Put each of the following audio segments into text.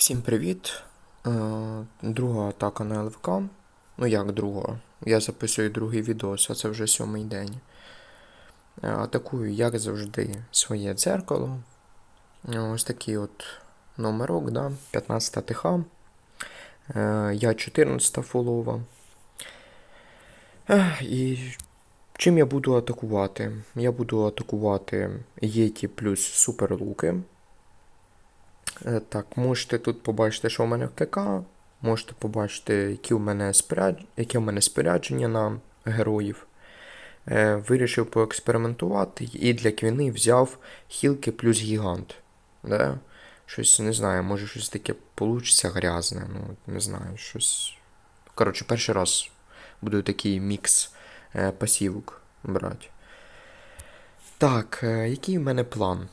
Всім привіт. Е, Друга атака на ЛВК. Ну як друга? Я записую другий відос, а це вже сьомий день. Е, Атакую, як завжди, своє дзеркало. Ось такий от номерок, да? 15 ТХ. Е, Я 14 фолова. Ех, І чим я буду атакувати? Я буду атакувати Єті плюс суперлуки. Е, Так, можете тут побачити, що в мене в КК. Можете побачити, які у мене споряд... яке у мене спорядження на героїв. Е, вирішив поекспериментувати і для квіни взяв хілки плюс гігант. Да? Щось не знаю, може щось таке получиться грязне. Ну, не знаю, щось. Коротше, перший раз буду такий мікс е, пасівок брати. Так, який у мене план?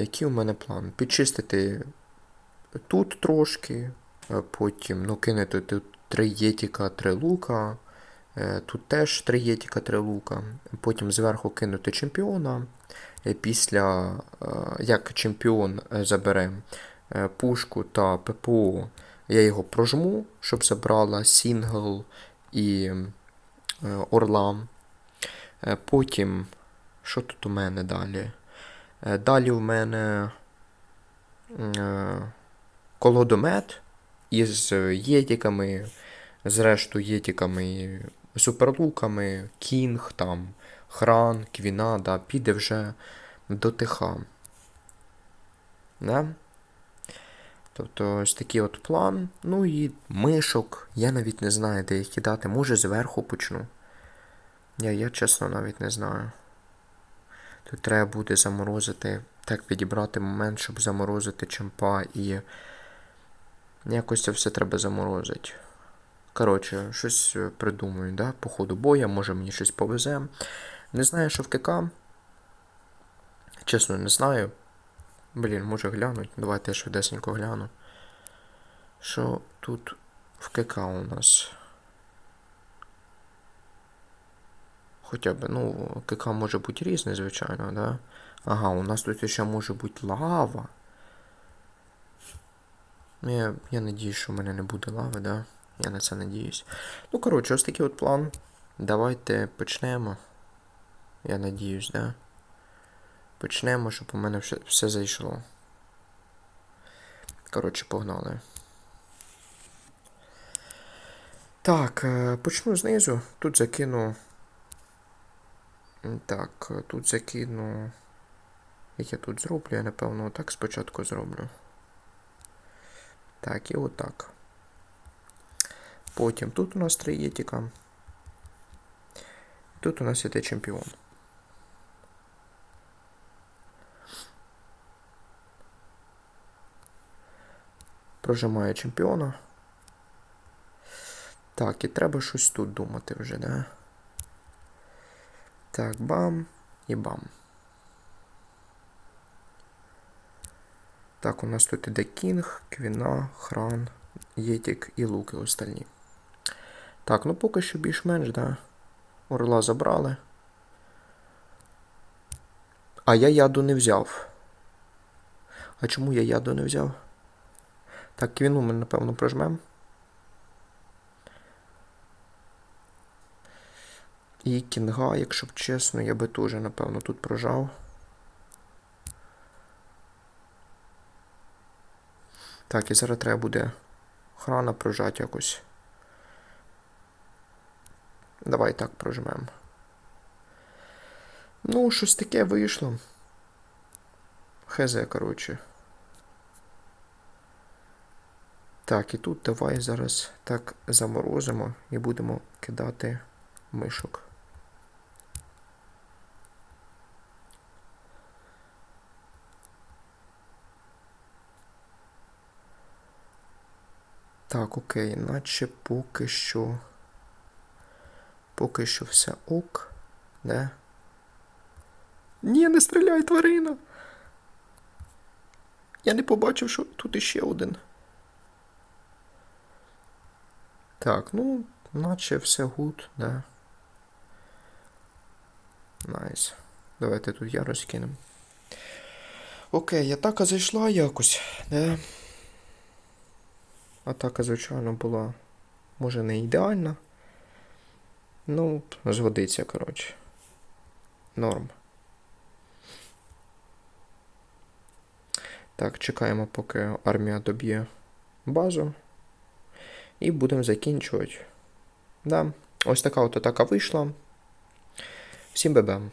Який у мене план? Підчистити тут трошки, е, потім ну, кинути тут три єтіка, три лука. е, Тут теж три єтіка, три лука. Потім зверху кинути чемпіона. Після, е, як чемпіон забере пушку та ППО, я його прожму, щоб забрала Сінгл і Орла. Потім, що тут у мене далі? Е, Далі у мене е, колодомет із єтіками, зрештою єтіками, суперлуками, кінг, там, хран, квіна, піде вже до ТХ. Да? Тобто ось такий от план. Ну і мишок. Я навіть не знаю, де їх кидати. Може зверху почну. Я, я чесно навіть не знаю. Тут треба буде заморозити, так підібрати момент, щоб заморозити чемпа і якось це все треба заморозити. Коротше, щось е, придумаю, да? по ходу боя, може мені щось повезе. Не знаю, що в КК. Чесно, не знаю. Блін, може глянуть. Давайте я швидесенько гляну. Що тут в КК у нас? Хоча б, ну, КК може бути різне, звичайно, да? Ага, у нас тут ще може бути лава. Ну, я, я надіюсь, що в мене не буде лави, да? Я на це надіюсь. Ну, коротше, ось такий от план. Давайте почнемо. Я надіюсь, да? Почнемо, щоб у мене все, все зайшло. Коротше, погнали. Так, е, почну знизу. Тут закину. Так, тут закину. Як я тут зроблю, я напевно отак спочатку зроблю. Так, і отак. Потім тут у нас три єтіка. Тут у нас іде чемпіон. Прожимаю чемпіона. Так, і треба щось тут думати вже, да? Так, бам і бам. Так, у нас тут іде кінг, квіна, хран, єтік і луки остальні. Так, ну поки що більш-менш, да. Орла забрали. А я яду не взяв. А чому я яду не взяв? Так, квіну ми, напевно, прожмемо. І кінга, якщо б чесно, я би теж, напевно, тут прожав. Так, і зараз треба буде храна прожати якось. Давай так прожмемо. Ну, щось таке вийшло. Хезе, коротше. Так, і тут давай зараз так заморозимо і будемо кидати мишок. Так, окей, наче поки що. Поки що все ок, да? Ні, не стріляй, тварина. Я не побачив, що тут іще один. Так, ну, наче все гуд, да. Найс. Давайте тут ярость кинемо. Окей, атака зайшла якось, не? Атака, звичайно, була, може, не ідеальна. Ну, згодиться, коротше. Норм. Так, чекаємо, поки армія доб'є базу. І будемо закінчувати. Да. Ось така от атака вийшла. Всім бебем.